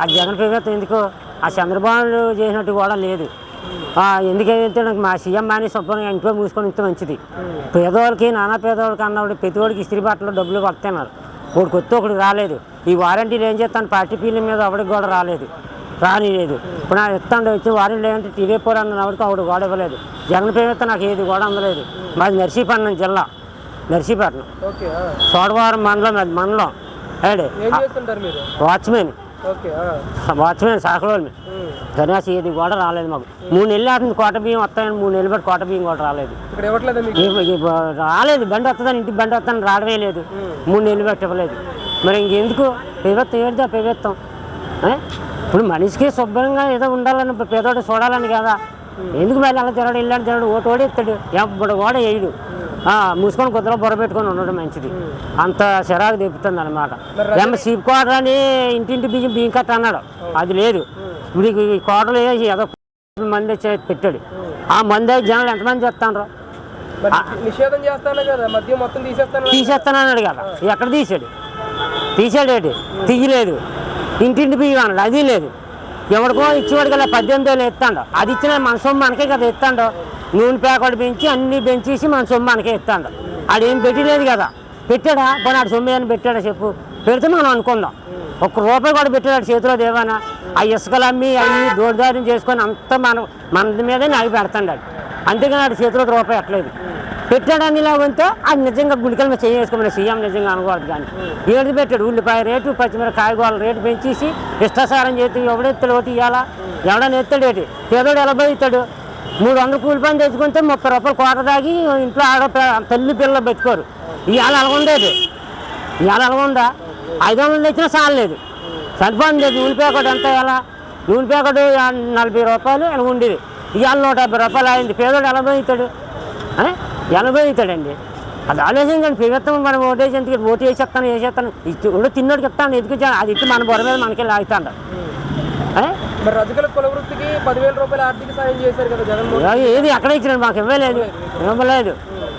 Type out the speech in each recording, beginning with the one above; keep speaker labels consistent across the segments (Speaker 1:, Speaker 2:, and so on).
Speaker 1: ఆ జగన్ ప్రభుత్వం ఎందుకు ఆ చంద్రబాబు చేసినట్టు కూడా లేదు. ఆ, ఎందుకైతే నాకు మా సీఎం మాని శుభ్రంగా ఇంట్లో మూసుకొని ఇంత మంచిది. పేదవాళ్ళకి నానా పేదవాళ్ళకి అన్నవాడు ప్రతి వాడికి ఇస్త్రీ బట్టలు డబ్బులు వస్తున్నారు ఒకటి కొత్త ఒకటి రాలేదు. ఈ వారంటీలు ఏం చేస్తాను? పార్టీ పీల మీద ఎవరికి కూడా రాలేదు. రానిలేదు. ఇప్పుడు నా ఇస్తాను వచ్చి వారంటీ ఏంటంటే టీవీ పోర్ అన్న ఒకటి కూడా ఇవ్వలేదు. జగన్ ప్రభుత్వం నాకు ఏది కూడా అందలేదు. మాది నర్సీపట్నం జిల్లా. నర్సీపట్నం. సోడవరం మండలం అది మండలం. ఏడే. వాచ్మెన్. వాచ్మెన్ సాకలోని
Speaker 2: ఉమ్.
Speaker 1: కనీసం ఏది కూడా రాలేదు మాకు. మూడు నెలలు అవుతుంది కోట బియ్యం వస్తాయని మూడు నెలలు బట్టి కోట బియ్యం కూడా రాలేదు. రాలేదు బండి వస్తుందని ఇంటికి బండి వస్తుందని రావడమే లేదు. మూడు నెలలు బట్టి ఇవ్వలేదు. మరి ఇంకెందుకు? ప్రభుత్వం ఏంటి ఆ ప్రభుత్వం ఏ? ఇప్పుడు మనిషికి శుభ్రంగా ఏదో ఉండాలని పేదోడు చూడాలని కదా. ఎందుకు మళ్ళీ అలా తిరగడు ఇల్లాంటి తిరగడు ఓటు ఓడి ఎత్తాడు. ఎప్పుడు కూడా వేయడు. మూసుకొని కొద్దిలో బుర్ర పెట్టుకొని ఉండడం మంచిది. అంత చిరాకు తెప్పుతుంది అనమాట ఏమో సీప్ కోటర్ అని ఇంటింటి బియ్యం బియ్యం కట్ట అన్నాడు అది లేదు. ఇప్పుడు ఈ- కోటలు వేసి ఏదో మంది పెట్టాడు. ఆ మంది అయితే జనాలు ఎంతమంది చెప్తాను
Speaker 2: నిషేధం చేస్తాను కదా మద్యం మొత్తం తీసేస్తాను
Speaker 1: తీసేస్తానన్నాడు కదా. ఎక్కడ తీసాడు? తీసాడేటి తీయలేదు. ఇంటింటి బియ్యం అన్నాడు. అది లేదు. ఎవరికో ఇచ్చేవాడు కదా పద్దెనిమిది వేలు ఎత్తాడు. అది ఇచ్చిన మన సొమ్ము మనకే కదా ఎత్తాడు. నూనె ప్యాకెట్ పెంచి అన్ని పెంచేసి మన సొమ్ము మనకే ఎత్తాడు. ఆడేం పెట్టలేదు కదా. పెట్టాడా? పోనీ ఆడు సొమ్ము ఏమైనా పెట్టాడా చెప్పు. పెడితే మనం అనుకుందాం. ఒక్క రూపాయి కూడా పెట్టాడు చేతిలో దేవానా? ఆ ఇసుకలు అమ్మి అవి దోడిదారిని చేసుకొని అంతా మన మన మీదే నాకు పెడతాడు ఆడు. అంతేగాని ఆడు చేతిలో ఒక రూపాయి ఎట్లేదు పెట్టాడని ఇలా ఉంటే అది నిజంగా గుడికల మీద చేసుకోమని సీఎం నిజంగా అనుకోవద్దు కానీ. ఏడు పెట్టాడు? ఉల్లిపాయ రేటు పచ్చిమిర కాయగూరల రేటు పెంచేసి ఇష్టాసారం చేతి ఎవడెత్తాడు ఒకటి ఇవ్వాలా ఎవడని ఎత్తాడు ఏంటి పేదోడు ఎలా ఇస్తాడు. మూడు వందలు కూలి పని తెచ్చుకుంటే ముప్పై రూపాయలు కోట దాగి ఇంట్లో ఆడ తల్లి పిల్లలు పెట్టుకోరు. ఇవాళ అలాగుండేది ఇవాళ అలాగుందా ఐదు వందలు తెచ్చినా చాలలేదు. సరిపోయింది నూనె ప్యాకెట్ ఎంత ఎలా? నూనె ప్యాకెట్ నలభై రూపాయలు అని ఉండేది? ఇవాళ నూట యాభై రూపాయలు అయింది. పేదోడు ఎలా పోయిస్తాడు ఎలా పోయిస్తాడండి అది ఆలోచించండి ప్రభుత్వం మనం ఓటేసి ఎందుకు ఓటు వేసేస్తాను వేసేస్తాను ఇచ్చి కూడా తిన్నోడికి ఇస్తాను. ఎందుకు అది ఇచ్చి మన బొర మీద మనకి లాగుతాడు
Speaker 2: మరి రజకల కులవృత్తికి పదివేల రూపాయల ఆర్థిక సాయం చేశారు కదా జగన్మోహన్
Speaker 1: ఏది ఎక్కడ ఇచ్చినాడు? మాకు ఇవ్వలేదు. ఇవ్వలేదు.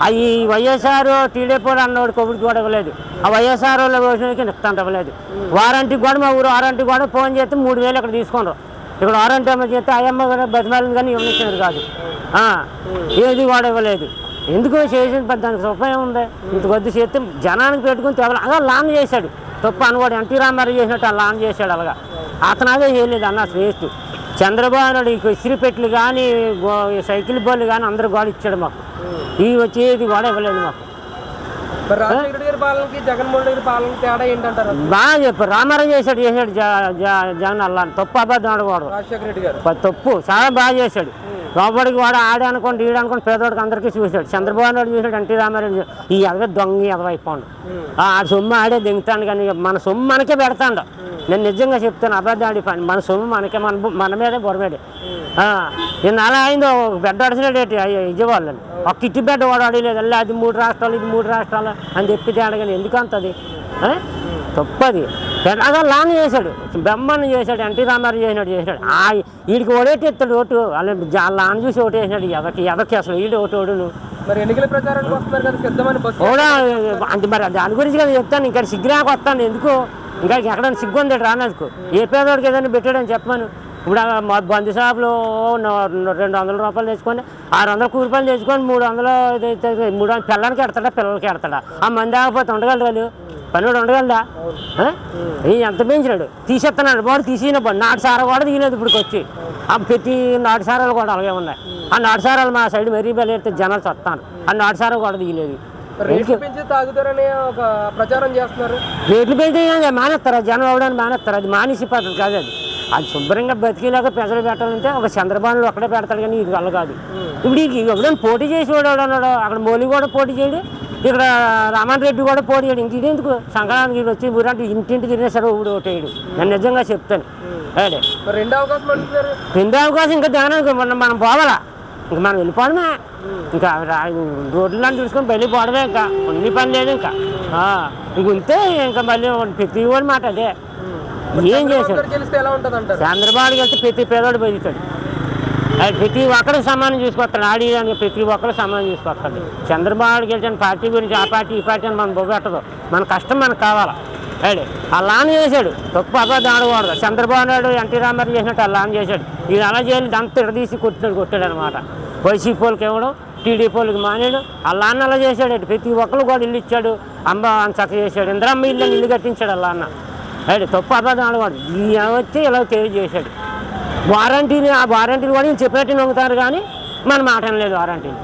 Speaker 1: అవి వైఎస్ఆర్ టీడీపీ అన్నవాడు కొబ్బరికి కూడా ఇవ్వలేదు ఆ వైఎస్ఆర్ వాళ్ళకి వచ్చినకి ఇవ్వలేదు. వారంటీ కూడా మా ఊరు వారంటీ కూడా ఫోన్ చేస్తే మూడు వేలు ఇక్కడ తీసుకున్నారు. ఇక్కడ వారంటీ అమ్మ చేస్తే అయ్యమ్మ కూడా బతిమాలింది కానీ ఇవ్వనిచ్చినది కాదు. ఏది కూడా ఇవ్వలేదు. ఎందుకు చేసిన దానికి ఉపయోగం ఉంది. ఇంత కొద్ది చేస్తే జనానికి పెట్టుకుని తెగల అలా లాన్ చేశాడు. తప్ప అనుకోడు. ఎన్టీ రామారావు చేసినట్టు ఆ లాన్ చేశాడు అలాగా. అతను అదే చేయలేదు అన్న శ్రేష్ఠ. చంద్రబాబు నాయుడు ఈ ఇసిరి పెట్లు కానీ సైకిల్ బోర్లు కానీ అందరూ గోడ ఇచ్చాడు మాకు. ఇవి వచ్చేది కూడా ఇవ్వలేదు మాకు. బాగా చెప్పారు. రామారావు చేశాడు చేశాడు జగన్ అల్లా తప్పు అబద్ధం ఆడకూడదు. తప్పు. చాలా బాగా చేశాడు. లోపలికి వాడు ఆడే అనుకోండి ఈడు అనుకోండి పేదవాడికి అందరికీ చూశాడు. చంద్రబాబు నాయుడు చూశాడు ఎన్టీ రామారావు. ఈ ఎదవ దొంగ ఎదవైపోండు. ఆ సొమ్ము ఆడే దింగుతాడు కానీ మన సొమ్ము మనకే పెడతాడు. నేను నిజంగా చెప్తాను అబద్ధం ఆడి పని మన సొమ్ము మనకే మన మన మీదే బొరమేడే. నేను అలా అయిందో ఒక బెడ్ అడిచినట్టు విజయవాళ్ళని ఒక కిట్టి బెడ్ వాడు అడగలేదు అల్లా అది మూడు రాష్ట్రాలు ఇది మూడు రాష్ట్రాలు అని చెప్పి అడగని. ఎందుకు అంతది ఆ? తప్పది. అదే లాన్ చేశాడు. బ్రహ్మాండం చేశాడు ఎన్టీ రామారావు చేసినట్టు చేశాడు ఆ వీడికి ఓడేటి ఎత్తాడు ఓటు. అలా జా- లాన్ చూసి ఓటు వేసినాడు ఎదకి ఎదకి అసలు వీడు ఓటు ఓడును? అంటే మరి దాని గురించి కదా చెప్తాను. ఇంకా సిగ్గురాక వస్తాను. ఎందుకు? ఇంకా ఎక్కడైనా సిగ్గుంది రానందుకు ఏ పేదోడికి ఏదైనా పెట్టాడని చెప్పాను ఇప్పుడు మా బంధు షాపులో రెండు వందల రూపాయలు తెచ్చుకొని ఆరు వందల కూలిపాయలు తెచ్చుకొని మూడు వందలు మూడు వందలు పిల్లలకి ఎడతాడా పిల్లలకి ఎడతాడా? ఆ మంది ఆగపోతే ఉండగలరు వాళ్ళు. పన్నోడు ఉండగలడా? ఆ? ఎంత పెంచినాడు? తీసేస్తున్నాడు బాడు తీసినప్పుడు నాటు సారా కూడా తీయలేదు ఇప్పుడు వచ్చి. ఆ ప్రతి నాటు సారాలు కూడా అలాగే ఉన్నాయి. ఆ నాటు సారాలు మా సైడ్ మరీ బలి జనాలు చస్తాను ఆ నాటు సారా కూడా తీయలేదు.
Speaker 2: రేట్లు పెంచి తాగుతారని ఒక ప్రచారం చేస్తున్నారు.
Speaker 1: రేట్లు పెంచి మానేస్తారా. జనం అవడానికి మానేస్తారు. అది మానేసి పద్ధతి కాదు అది. అది శుభ్రంగా బతికేలాగా పెసలు పెట్టాలంటే ఒక చంద్రబాబులు ఒక్కడే పెడతాడు కానీ ఇది వల్ల కాదు. ఇప్పుడు ఎవడైనా పోటీ చేసి వాడు అన్నాడు అక్కడ మోలి కూడా పోటీ చేయడు. ఇక్కడ రామన్ రెడ్డి కూడా పోటీ చేయడు. ఇంక ఇదేందుకు సంక్రాంతికి ఈడు వచ్చి ఊరంటే ఇంటింటి తిరిగేసాడు ఊడు ఓటేయడు నేను నిజంగా చెప్తాను. అదే.
Speaker 2: రెండో అవకాశం
Speaker 1: రెండో అవకాశం ఇంకా జగనానికి మనం పోవాలా? ఇంకా మనం వెళ్ళిపోవడమే. ఇంకా రా- రోడ్లను చూసుకొని వెళ్ళిపోవడమే ఇంకా. ఉన్ని పని లేదు ఇంకా. ఇంక ఉంటే ఇంకా మళ్ళీ ప్రతి వాడి మాట అదే. ఏం చేశాడు? చంద్రబాబుకి వెళ్తే ప్రతి పేదోడు బతుకుతాడు. అది ప్రతి ఒక్కరికి సమానం చూసుకొస్తాడు. ఆడి అని ప్రతి ఒక్కరు సమానం చూసుకొస్తాడు. చంద్రబాబు గెలిచిన పార్టీ గురించి ఆ పార్టీ ఈ పార్టీ అని మనం బొగ్గట్టదు మన కష్టం మనకు కావాలా. ఏడు. అలా అని చేశాడు. తప్పు అబద్ధం ఆడకూడదు. చంద్రబాబు నాయుడు ఎన్టీ రామారావు చేసినట్టు అలా అని చేశాడు. ఇది అలా చేయాలి దాంతో ఇడదీసి కొట్టాడు కొట్టాడు అనమాట వైసీపీ వాళ్ళకి ఇవ్వడం టీడీపీ వాళ్ళకి మానేడు. అలా అన్న అలా చేశాడు. ప్రతి ఒక్కరు కూడా ఇల్లు ఇచ్చాడు. అమ్మ అని చక్క చేశాడు. ఇంద్రమ్మ ఇల్లు ఇల్లు కట్టించాడు అలా అన్న ఏడు తప్పు అబద్ధం ఆడకూడదు. ఈయన వచ్చి ఇలా కేర్ చేశాడు. వారంటీని ఆ వారంటీలు కూడా ఈయన చెప్పినట్టు నొంగుతారు కానీ మన మాట లేదు వారంటీని.